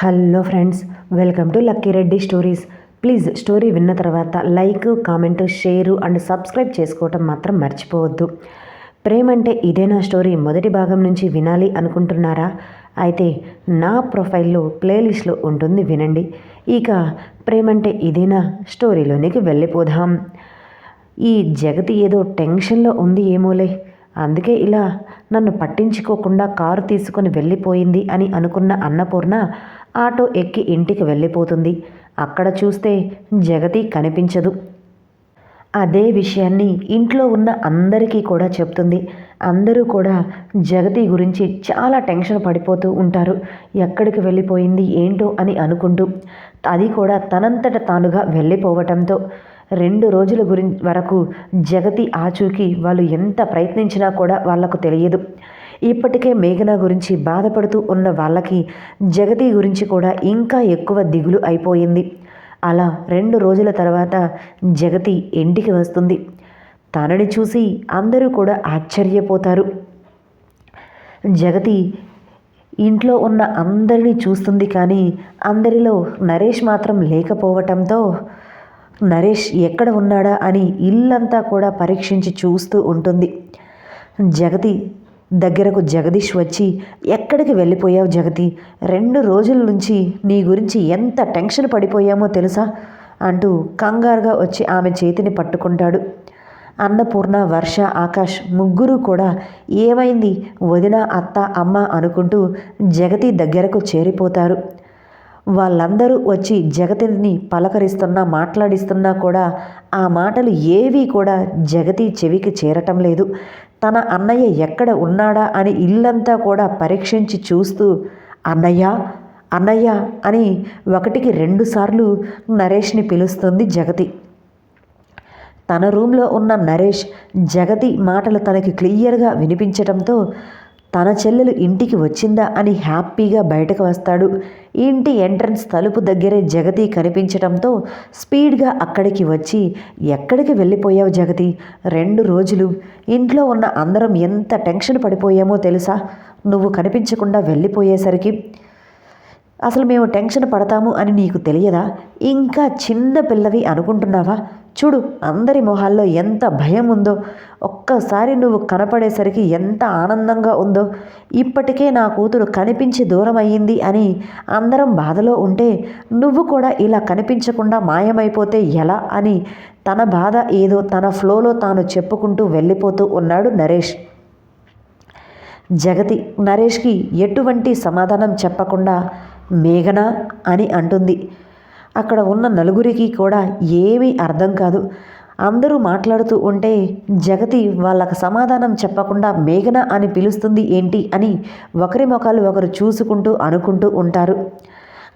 Hello friends welcome to Lucky Reddy stories. Please story విన్న తర్వాత like comment share and subscribe చేసుకోవటం మాత్రం మర్చిపోవద్దు. ప్రేమ అంటే ఇదేనా స్టోరీ మొదటి భాగం నుంచి వినాలి అనుకుంటున్నారా? అయితే నా ప్రొఫైల్లో ప్లేలిస్ట్లో ఉంటుంది వినండి. ఇక ప్రేమ అంటే ఇదేనా స్టోరీలోనికి వెళ్ళిపోదాం. ఈ జగతి ఏదో టెన్షన్లో ఉంది ఏమోలే. అందుకే ఇలా నన్ను పట్టించుకోకుండా కారు తీసుకొని వెళ్ళిపోయింది అని అనుకున్న అన్నపూర్ణ ఆటో ఎక్కి ఇంటికి వెళ్ళిపోతుంది. అక్కడ చూస్తే జగతి కనిపించదు. అదే విషయాన్ని ఇంట్లో ఉన్న అందరికీ కూడా చెప్తుంది. అందరూ కూడా జగతి గురించి చాలా టెన్షన్ పడిపోతూ ఉంటారు. ఎక్కడికి వెళ్ళిపోయింది ఏంటో అని అనుకుంటూ. అది కూడా తనంతట తానుగా వెళ్ళిపోవటంతో. రెండు రోజుల గురి వరకు జగతి ఆచూకీ వాళ్ళు ఎంత ప్రయత్నించినా కూడా వాళ్ళకు తెలియదు. ఇప్పటికే మేఘన గురించి బాధపడుతూ ఉన్న వాళ్ళకి జగతి గురించి కూడా ఇంకా ఎక్కువ దిగులు అయిపోయింది. అలా రెండు రోజుల తర్వాత జగతి ఇంటికి వస్తుంది. తనని చూసి అందరూ కూడా ఆశ్చర్యపోతారు. జగతి ఇంట్లో ఉన్న అందరినీ చూస్తుంది కానీ అందరిలో నరేష్ మాత్రం లేకపోవటంతో నరేష్ ఎక్కడ ఉన్నాడా అని ఇల్లంతా కూడా పరీక్షించి చూస్తూ ఉంటుంది. జగతి దగ్గరకు జగదీష్ వచ్చి ఎక్కడికి వెళ్ళిపోయావు జగతి? రెండు రోజుల నుంచి నీ గురించి ఎంత టెన్షన్ పడిపోయామో తెలుసా? అంటూ కంగారుగా వచ్చి ఆమె చేతిని పట్టుకుంటాడు. అన్నపూర్ణ వర్ష ఆకాష్ ముగ్గురు కూడా ఏమైంది? వదిన అత్త అమ్మ అనుకుంటూ జగతి దగ్గరకు చేరిపోతారు. వాళ్ళందరూ వచ్చి జగతిని పలకరిస్తున్నా మాట్లాడిస్తున్నా కూడా ఆ మాటలు ఏవీ కూడా జగతి చెవికి చేరటం లేదు. తన అన్నయ్య ఎక్కడ ఉన్నాడా అని ఇల్లంతా కూడా పరీక్షించి చూస్తూ అన్నయ్య అన్నయ్య అని ఒకటికి రెండుసార్లు నరేష్ని పిలుస్తుంది జగతి. తన రూమ్లో ఉన్న నరేష్ జగతి మాటలు తనకి క్లియర్గా వినిపించడంతో తన చెల్లెలు ఇంటికి వచ్చిందా అని హ్యాపీగా బయటకు వస్తాడు. ఇంటి ఎంట్రన్స్ తలుపు దగ్గరే జగతి కనిపించడంతో స్పీడ్గా అక్కడికి వచ్చి ఎక్కడికి వెళ్ళిపోయావు జగతి? రెండు రోజులు. ఇంట్లో ఉన్న అందరం ఎంత టెన్షన్ పడిపోయామో తెలుసా? నువ్వు కనిపించకుండా వెళ్ళిపోయేసరికి. అసలు మేము టెన్షన్ పడతాము అని నీకు తెలియదా? ఇంకా చిన్న పిల్లవి అనుకుంటున్నావా? చూడు అందరి మొహాల్లో ఎంత భయం ఉందో ఒక్కసారి నువ్వు కనపడేసరికి ఎంత ఆనందంగా ఉందో ఇప్పటికే నా కూతురు కనిపించి దూరం అయ్యింది అని అందరం బాధలో ఉంటే నువ్వు కూడా ఇలా కనిపించకుండా మాయమైపోతే ఎలా అని తన బాధ ఏదో తన ఫ్లోలో తాను చెప్పుకుంటూ వెళ్ళిపోతూ ఉన్నాడు నరేష్. జగతి నరేష్కి ఎటువంటి సమాధానం చెప్పకుండా మేఘన అని అంటుంది. అక్కడ ఉన్న నలుగురికి కూడా ఏమీ అర్థం కాదు. అందరూ మాట్లాడుతూ ఉంటే జగతి వాళ్ళకు సమాధానం చెప్పకుండా మేఘన అని పిలుస్తుంది ఏంటి అని ఒకరి ముఖాలు ఒకరు చూసుకుంటూ అనుకుంటూ ఉంటారు.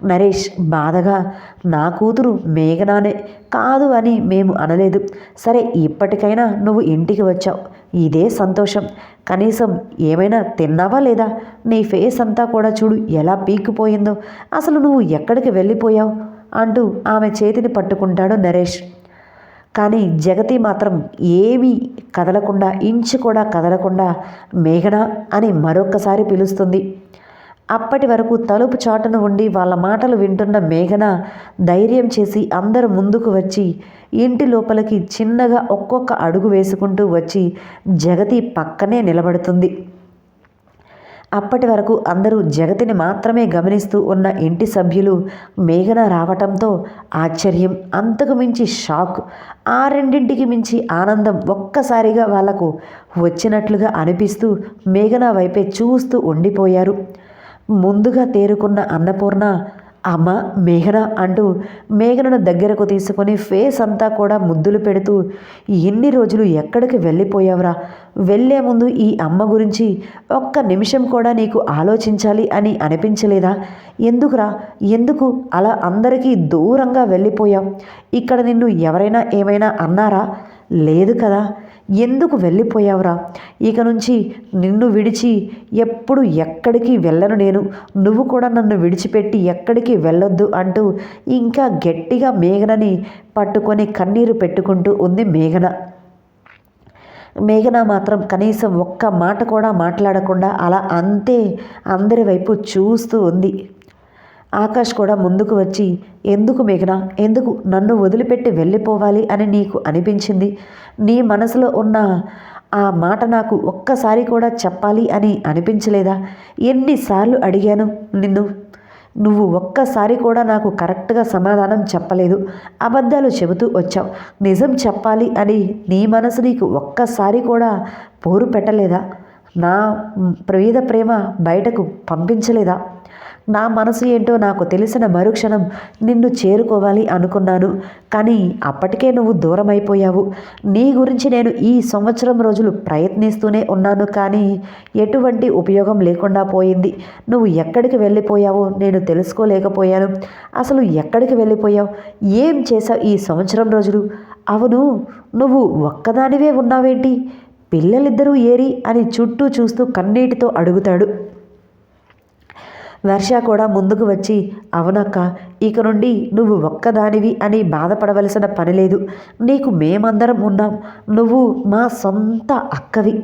నరేష్ బాధగా నా కూతురు మేఘనానే కాదు అని మేము అనలేదు. సరే ఇప్పటికైనా నువ్వు ఇంటికి వచ్చావు. ఇదే సంతోషం. కనీసం ఏమైనా తిన్నావా లేదా? నీ ఫేస్ అంతా కూడా చూడు ఎలా పీక్కుపోయిందో. అసలు నువ్వు ఎక్కడికి వెళ్ళిపోయావు? అంటూ ఆమె చేతిని పట్టుకుంటాడు నరేష్. కానీ జగతి మాత్రం ఏమీ కదలకుండా ఇంచు కూడా కదలకుండా మేఘన అని మరొక్కసారి పిలుస్తుంది. అప్పటి వరకు తలుపు చాటును ఉండి వాళ్ళ మాటలు వింటున్న మేఘన ధైర్యం చేసి అందరు ముందుకు వచ్చి ఇంటి లోపలికి చిన్నగా ఒక్కొక్క అడుగు వేసుకుంటూ వచ్చి జగతి పక్కనే నిలబడుతుంది. అప్పటి వరకు అందరూ జగతిని మాత్రమే గమనిస్తూ ఉన్న ఇంటి సభ్యులు మేఘన రావటంతో ఆశ్చర్యం అంతకు మించి షాక్ ఆ రెండింటికి మించి ఆనందం ఒక్కసారిగా వాళ్ళకు వచ్చినట్లుగా అనిపిస్తూ మేఘన వైపే చూస్తూ ఉండిపోయారు. ముందుగా తేరుకున్న అన్నపూర్ణ అమ్మ మేఘన అంటూ మేఘనను దగ్గరకు తీసుకొని ఫేస్ అంతా కూడా ముద్దులు పెడుతూ ఎన్ని రోజులు ఎక్కడికి వెళ్ళిపోయావురా? వెళ్ళే ముందు ఈ అమ్మ గురించి ఒక్క నిమిషం కూడా నీకు ఆలోచించాలి అని అనిపించలేదా? ఎందుకురా? ఎందుకు అలా అందరికీ దూరంగా వెళ్ళిపోయావు? ఇక్కడ నిన్ను ఎవరైనా ఏమైనా అన్నారా? లేదు కదా? ఎందుకు వెళ్ళిపోయావురా? ఇక నుంచి నిన్ను విడిచి ఎప్పుడు ఎక్కడికి వెళ్ళను నేను. నువ్వు కూడా నన్ను విడిచిపెట్టి ఎక్కడికి వెళ్ళొద్దు అంటూ ఇంకా గట్టిగా మేఘనని పట్టుకొని కన్నీరు పెట్టుకుంటూ ఉంది మేఘన. మేఘన మాత్రం కనీసం ఒక్క మాట కూడా మాట్లాడకుండా అలా అంతే అందరి వైపు చూస్తూ ఉంది. ఆకాష్ కూడా ముందుకు వచ్చి ఎందుకు మేఘన? ఎందుకు నన్ను వదిలిపెట్టి వెళ్ళిపోవాలి? అని నీకు అనిపించింది. నీ మనసులో ఉన్న ఆ మాట నాకు ఒక్కసారి కూడా చెప్పాలి అని అనిపించలేదా? ఎన్నిసార్లు అడిగాను నిన్ను. నువ్వు ఒక్కసారి కూడా నాకు కరెక్ట్గా సమాధానం చెప్పలేదు. అబద్ధాలు చెబుతూ వచ్చావు. నిజం చెప్పాలి అని నీ మనసు నీకు ఒక్కసారి కూడా పోరు పెట్టలేదా? నా ప్రియద ప్రేమ బయటకు పంపించలేదా? నా మనసు ఏంటో నాకు తెలిసిన మరుక్షణం నిన్ను చేరుకోవాలి అనుకున్నాను. కానీ అప్పటికే నువ్వు దూరం అయిపోయావు నీ గురించి నేను ఈ సంవత్సరం రోజులు ప్రయత్నిస్తూనే ఉన్నాను. కానీ ఎటువంటి ఉపయోగం లేకుండా పోయింది. నువ్వు ఎక్కడికి వెళ్ళిపోయావో నేను తెలుసుకోలేకపోయాను. అసలు ఎక్కడికి వెళ్ళిపోయావు? ఏం చేశావు ఈ సంవత్సరం రోజులు? అవును నువ్వు ఒక్కదానివే ఉన్నావేంటి? పిల్లలిద్దరూ ఏరి అని చుట్టూ చూస్తూ కన్నీటితో అడుగుతాడు. వర్ష కూడా ముందుకు వచ్చి అవునక్క ఇక నుండి నువ్వు ఒక్కదానివి అని బాధపడవలసిన పని లేదు. నీకు మేమందరం ఉన్నాం. నువ్వు మా సొంత అక్కవి.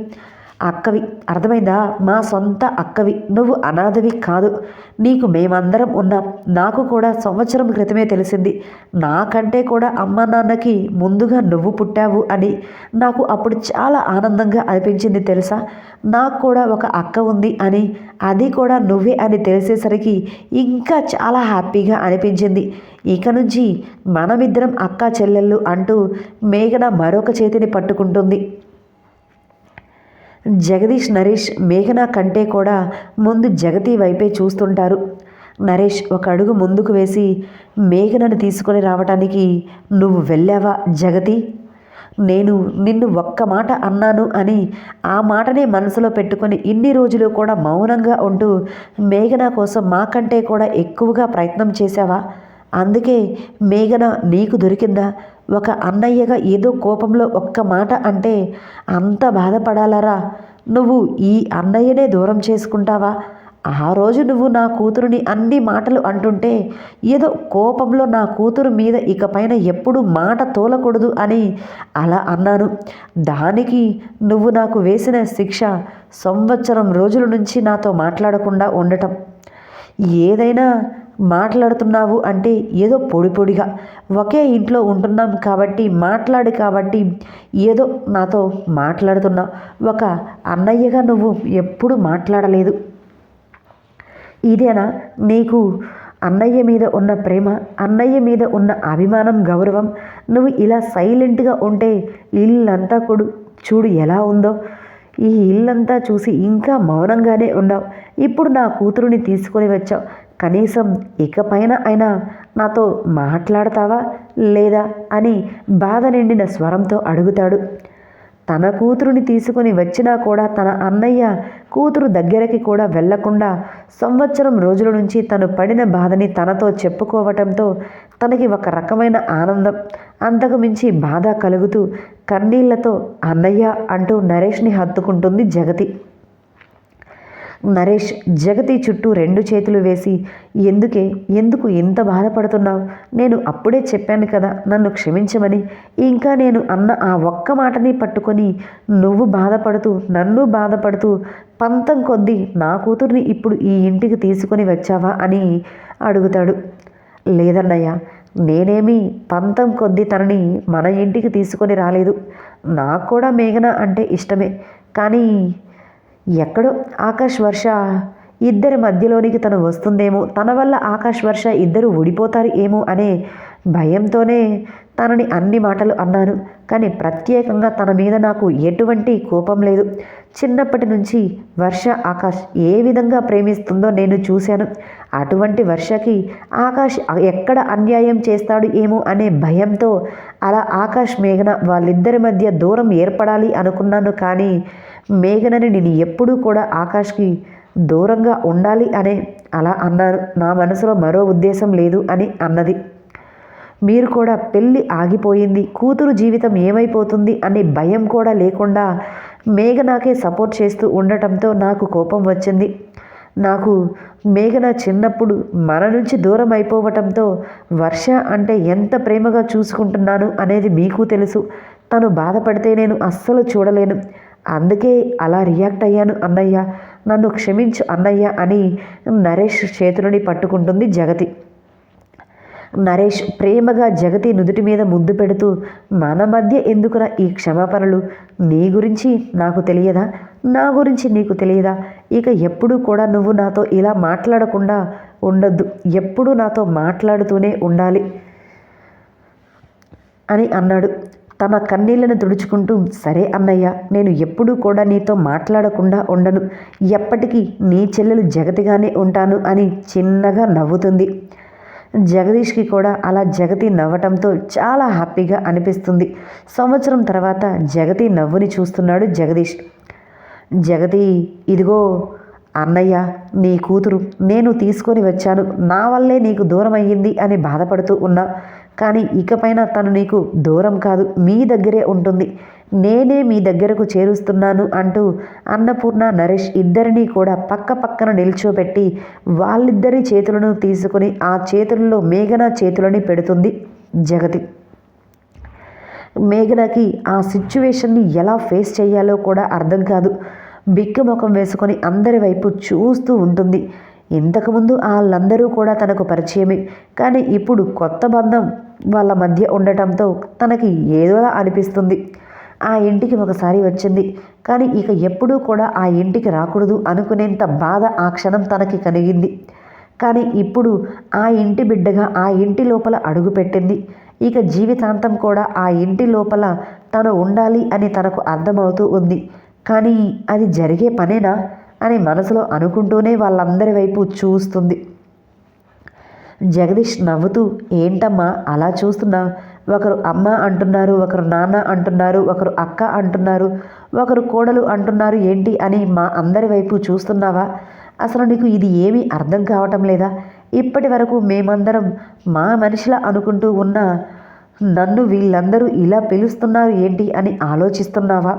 అక్కవి. అర్థమైందా? మా సొంత అక్కవి. నువ్వు అనాథవి కాదు. నీకు మేమందరం ఉన్నాం. నాకు కూడా సంవత్సరం క్రితమే తెలిసింది. నాకంటే కూడా అమ్మ నాన్నకి ముందుగా నువ్వు పుట్టావు అని. నాకు అప్పుడు చాలా ఆనందంగా అనిపించింది తెలుసా? నాకు కూడా ఒక అక్క ఉంది అని. అది కూడా నువ్వే అని తెలిసేసరికి ఇంకా చాలా హ్యాపీగా అనిపించింది. ఇక నుంచి మనమిద్దరం అక్క చెల్లెళ్ళు అంటూ మేఘన మరొక చేతిని పట్టుకుంటుంది. జగదీష్ నరేష్ మేఘన కంటే కూడా ముందు జగతి వైపే చూస్తుంటారు. నరేష్ ఒక అడుగు ముందుకు వేసి మేఘనను తీసుకొని రావటానికి నువ్వు వెళ్ళావా జగతి? నేను నిన్ను ఒక్క మాట అన్నాను అని ఆ మాటనే మనసులో పెట్టుకొని ఇన్ని రోజులు కూడా మౌనంగా ఉంటూ మేఘన కోసం మాకంటే కూడా ఎక్కువగా ప్రయత్నం చేశావా? అందుకే మేఘన నీకు దొరికిందా? ఒక అన్నయ్యగా ఏదో కోపంలో ఒక్క మాట అంటే అంత బాధపడాలరా? నువ్వు ఈ అన్నయ్యనే దూరం చేసుకుంటావా? ఆ రోజు నువ్వు నా కూతురుని అన్ని మాటలు అంటుంటే ఏదో కోపంలో నా కూతురు మీద ఇకపైన ఎప్పుడు మాట తోలకూడదు అని అలా అన్నాను. దానికి నువ్వు నాకు వేసిన శిక్ష సంవత్సరం రోజుల నుంచి నాతో మాట్లాడకుండా ఉండటం. ఏదైనా మాట్లాడుతున్నావు అంటే ఏదో పొడి పొడిగా. ఒకే ఇంట్లో ఉంటున్నాం కాబట్టి మాట్లాడు కాబట్టి ఏదో నాతో మాట్లాడుతున్నావు. ఒక అన్నయ్యగా నువ్వు ఎప్పుడు మాట్లాడలేదు. ఇదేనా? నీకు అన్నయ్య మీద ఉన్న ప్రేమ అన్నయ్య మీద ఉన్న అభిమానం గౌరవం. నువ్వు ఇలా సైలెంట్గా ఉంటే ఇల్లంతా కొడు చూడు ఎలా ఉందో. ఈ ఇల్లంతా చూసి ఇంకా మౌనంగానే ఉన్నావు. ఇప్పుడు నా కూతురుని తీసుకొని వచ్చావు. కనీసం ఇకపైన అయినా నాతో మాట్లాడతావా లేదా అని బాధ నిండిన స్వరంతో అడుగుతాడు. తన కూతురుని తీసుకుని వచ్చినా కూడా తన అన్నయ్య కూతురు దగ్గరికి కూడా వెళ్ళకుండా సంవత్సరం రోజుల నుంచి తను పడిన బాధని తనతో చెప్పుకోవటంతో తనకి ఒక రకమైన ఆనందం. అంతకు మించి బాధ కలుగుతూ కన్నీళ్ళతో అన్నయ్య అంటూ నరేష్ని హత్తుకుంటుంది జగతి. నరేష్ జగతి చుట్టూ రెండు చేతులు వేసి ఎందుకే? ఎందుకు ఇంత బాధపడుతున్నావు? నేను అప్పుడే చెప్పాను కదా నన్ను క్షమించమని. ఇంకా నేను అన్న ఆ ఒక్క మాటని పట్టుకొని నువ్వు బాధపడుతూ నన్ను బాధపడుతూ పంతం కొద్దీ నా కూతుర్ని ఇప్పుడు ఈ ఇంటికి తీసుకొని వచ్చావా అని అడుగుతాడు. లేదన్నయ్య నేనేమి పంతం కొద్ది తనని మన ఇంటికి తీసుకొని రాలేదు. నాకు కూడా మేఘన అంటే ఇష్టమే. కానీ ఎక్కడో ఆకాశ్ వర్ష ఇద్దరి మధ్యలోనికి తను వస్తుందేమో తన వల్ల ఆకాశ్ వర్ష ఇద్దరు ఊడిపోతారు ఏమో అనే భయంతోనే తనని అన్ని మాటలు అన్నాను. కానీ ప్రత్యేకంగా తన మీద నాకు ఎటువంటి కోపం లేదు. చిన్నప్పటి నుంచి వర్ష ఆకాష్ ఏ విధంగా ప్రేమిస్తుందో నేను చూశాను. అటువంటి వర్షకి ఆకాష్ ఎక్కడ అన్యాయం చేస్తాడు ఏమో అనే భయంతో అలా ఆకాష్ మేఘన వాళ్ళిద్దరి మధ్య దూరం ఏర్పడాలి అనుకున్నాను. కానీ మేఘనని నేను ఎప్పుడూ కూడా ఆకాష్కి దూరంగా ఉండాలి అనే అలా అన్నారు. నా మనసులో మరో ఉద్దేశం లేదు అని అన్నది. మీరు కూడా పెళ్ళి ఆగిపోయింది కూతురు జీవితం ఏమైపోతుంది అనే భయం కూడా లేకుండా మేఘనాకే సపోర్ట్ చేస్తూ ఉండటంతో నాకు కోపం వచ్చింది. నాకు మేఘన చిన్నప్పుడు మన నుంచి దూరం అయిపోవటంతో వర్ష అంటే ఎంత ప్రేమగా చూసుకుంటున్నాను అనేది మీకు తెలుసు. తను బాధపడితే నేను అస్సలు చూడలేను. అందుకే అలా రియాక్ట్ అయ్యాను అన్నయ్య నన్ను క్షమించు అన్నయ్య అని నరేష్ చేతులని పట్టుకుంటుంది జగతి. నరేష్ ప్రేమగా జగతి నుదుటి మీద ముద్దు పెడుతూ మన మధ్య ఎందుకురా ఈ క్షమాపణలు? నీ గురించి నాకు తెలియదా? నా గురించి నీకు తెలియదా? ఇక ఎప్పుడూ కూడా నువ్వు నాతో ఇలా మాట్లాడకుండా ఉండొద్దు. ఎప్పుడూ నాతో మాట్లాడుతూనే ఉండాలి అని అన్నాడు. తన కన్నీళ్ళను తుడుచుకుంటూ సరే అన్నయ్య నేను ఎప్పుడూ కూడా నీతో మాట్లాడకుండా ఉండను. ఎప్పటికీ నీ చెల్లెలు జగతిగానే ఉంటాను అని చిన్నగా నవ్వుతుంది. జగదీష్కి కూడా అలా జగతి నవ్వటంతో చాలా హ్యాపీగా అనిపిస్తుంది. సంవత్సరం తర్వాత జగతి నవ్వుని చూస్తున్నాడు జగదీష్. జగతి ఇదిగో అన్నయ్య నీ కూతురు నేను తీసుకొని వచ్చాను. నా వల్లే నీకు దూరం అయ్యింది అని బాధపడుతూ ఉన్నా కానీ ఇకపైన తను నీకు దూరం కాదు మీ దగ్గరే ఉంటుంది. నేనే మీ దగ్గరకు చేరుస్తున్నాను అంటూ అన్నపూర్ణ నరేష్ ఇద్దరినీ కూడా పక్క పక్కన నిల్చోబెట్టి వాళ్ళిద్దరి చేతులను తీసుకుని ఆ చేతుల్లో మేఘన చేతులని పెడుతుంది జగతి. మేఘనకి ఆ సిచ్యువేషన్ని ఎలా ఫేస్ చేయాలో కూడా అర్థం కాదు. బిక్కు ముఖం వేసుకొని అందరి వైపు చూస్తూ ఉంటుంది. ఇంతకుముందు వాళ్ళందరూ కూడా తనకు పరిచయమే. కానీ ఇప్పుడు కొత్త బంధం వాళ్ళ మధ్య ఉండటంతో తనకి ఏదోలా అనిపిస్తుంది. ఆ ఇంటికి ఒకసారి వచ్చింది. కానీ ఇక ఎప్పుడూ కూడా ఆ ఇంటికి రాకూడదు అనుకునేంత బాధ ఆ క్షణం తనకి కలిగింది. కానీ ఇప్పుడు ఆ ఇంటి బిడ్డగా ఆ ఇంటి లోపల అడుగుపెట్టింది ఇక జీవితాంతం కూడా ఆ ఇంటి లోపల తను ఉండాలి అని తనకు అర్థమవుతూ ఉంది. కానీ అది జరిగే పనేనా? అని మనసులో అనుకుంటూనే వాళ్ళందరి వైపు చూస్తుంది. జగదీష్ నవ్వుతూ ఏంటమ్మా అలా చూస్తున్నా ఒకరు అమ్మ అంటున్నారు ఒకరు నాన్న అంటున్నారు ఒకరు అక్క అంటున్నారు ఒకరు కోడలు అంటున్నారు ఏంటి అని మా అందరి వైపు చూస్తున్నావా? అసలు నీకు ఇది ఏమీ అర్థం కావటం లేదా? ఇప్పటి వరకు మేమందరం మా మనిషిలా అనుకుంటూ ఉన్న నన్ను వీళ్ళందరూ ఇలా పిలుస్తున్నారు ఏంటి అని ఆలోచిస్తున్నావా?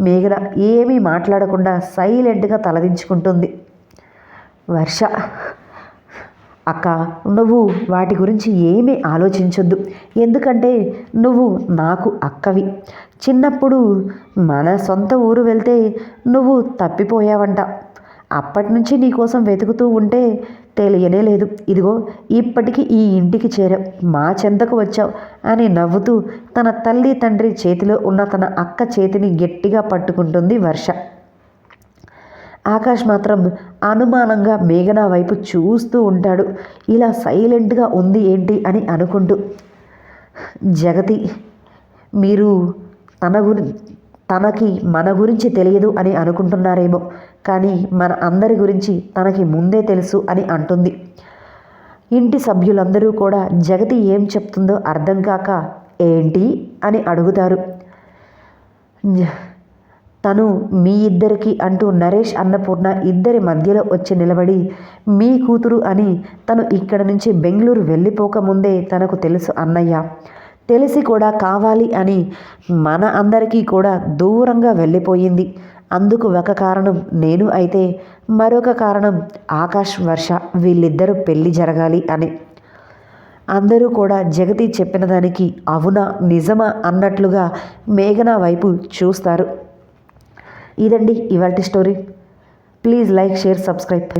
మేఘన ఏమీ మాట్లాడకుండా సైలెంట్గా తలదించుకుంటుంది. వర్ష అక్క నువ్వు వాటి గురించి ఏమీ ఆలోచించొద్దు. ఎందుకంటే నువ్వు నాకు అక్కవి. చిన్నప్పుడు మన సొంత ఊరు వెళ్తే నువ్వు తప్పిపోయావంట. అప్పటి నుంచి నీకోసం వెతుకుతూ ఉంటే తెలియనే లేదు. ఇదిగో ఇప్పటికీ ఈ ఇంటికి చేరావు మా చెంతకు వచ్చావు అని నవ్వుతూ తన తల్లి తండ్రి చేతిలో ఉన్న తన అక్క చేతిని గట్టిగా పట్టుకుంటుంది వర్ష. ఆకాష్ మాత్రం అనుమానంగా మేఘన వైపు చూస్తూ ఉంటాడు. ఇలా సైలెంట్గా ఉంది ఏంటి అని అనుకుంటూ జగతి మీరు తన గురి తనకి మన గురించి తెలియదు అని అనుకుంటున్నారేమో. కానీ మన అందరి గురించి తనకి ముందే తెలుసు అని అంటుంది. ఇంటి సభ్యులందరూ కూడా జగతి ఏం చెప్తుందో అర్థం కాక ఏంటి అని అడుగుతారు. తను మీ ఇద్దరికి అంటూ నరేష్ అన్నపూర్ణ ఇద్దరి మధ్యలో వచ్చి నిలబడి మీ కూతురు అని తను ఇక్కడ నుంచి బెంగళూరు వెళ్ళిపోకముందే తనకు తెలుసు అన్నయ్య. తెలిసి కూడా కావాలి అని మన అందరికీ కూడా దూరంగా వెళ్ళిపోయింది. అందుకు ఒక కారణం నేను అయితే మరొక కారణం ఆకాష్ వర్ష వీళ్ళిద్దరూ పెళ్ళి జరగాలి అని. అందరూ కూడా జగతి చెప్పిన దానికి అవునా నిజమా అన్నట్లుగా మేఘన వైపు చూస్తారు. ఇదండి ఇవాళ story. Please like share subscribe.